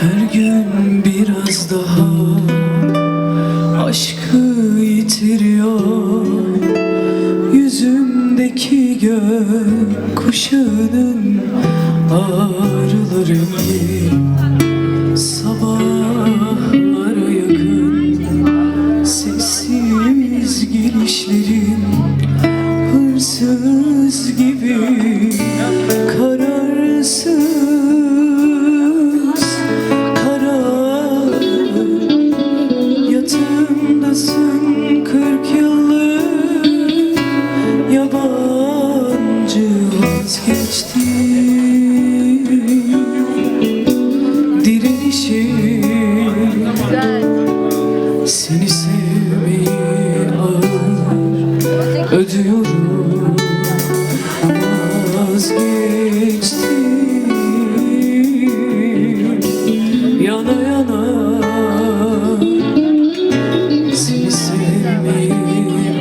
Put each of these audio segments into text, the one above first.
Her gün biraz daha aşkı yitiriyor. Yüzümdeki gök kuşağının ağrılı rengi seni sevmeyi ağır ödüyorum. Vazgeçtim. Yana Seni sevmeyi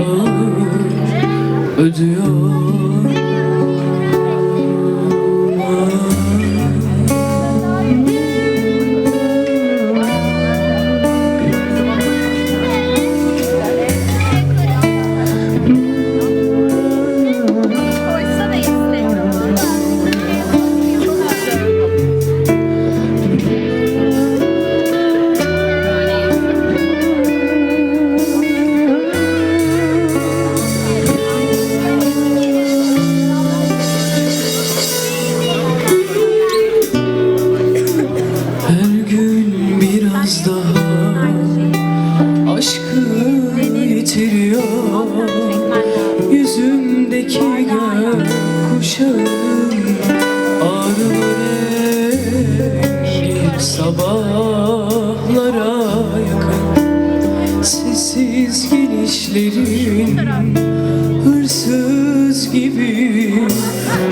ağır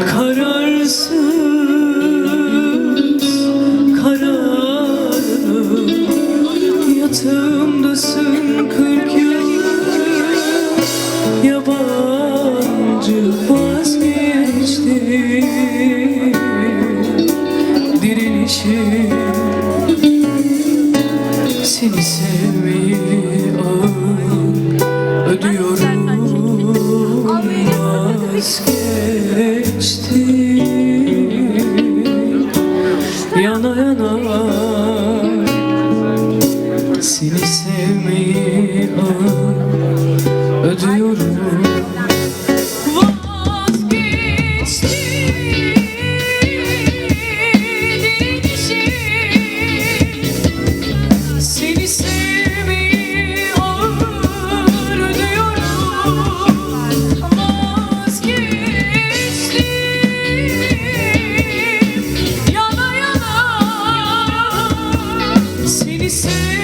kararsız kararlı Yatağımdasın kırk yıllık Yabancı vazgeçti Direnişim. Seni sevmeyi ağır ödüyorum Vazgeçtim Yana yana Seni sevmeyi ağır see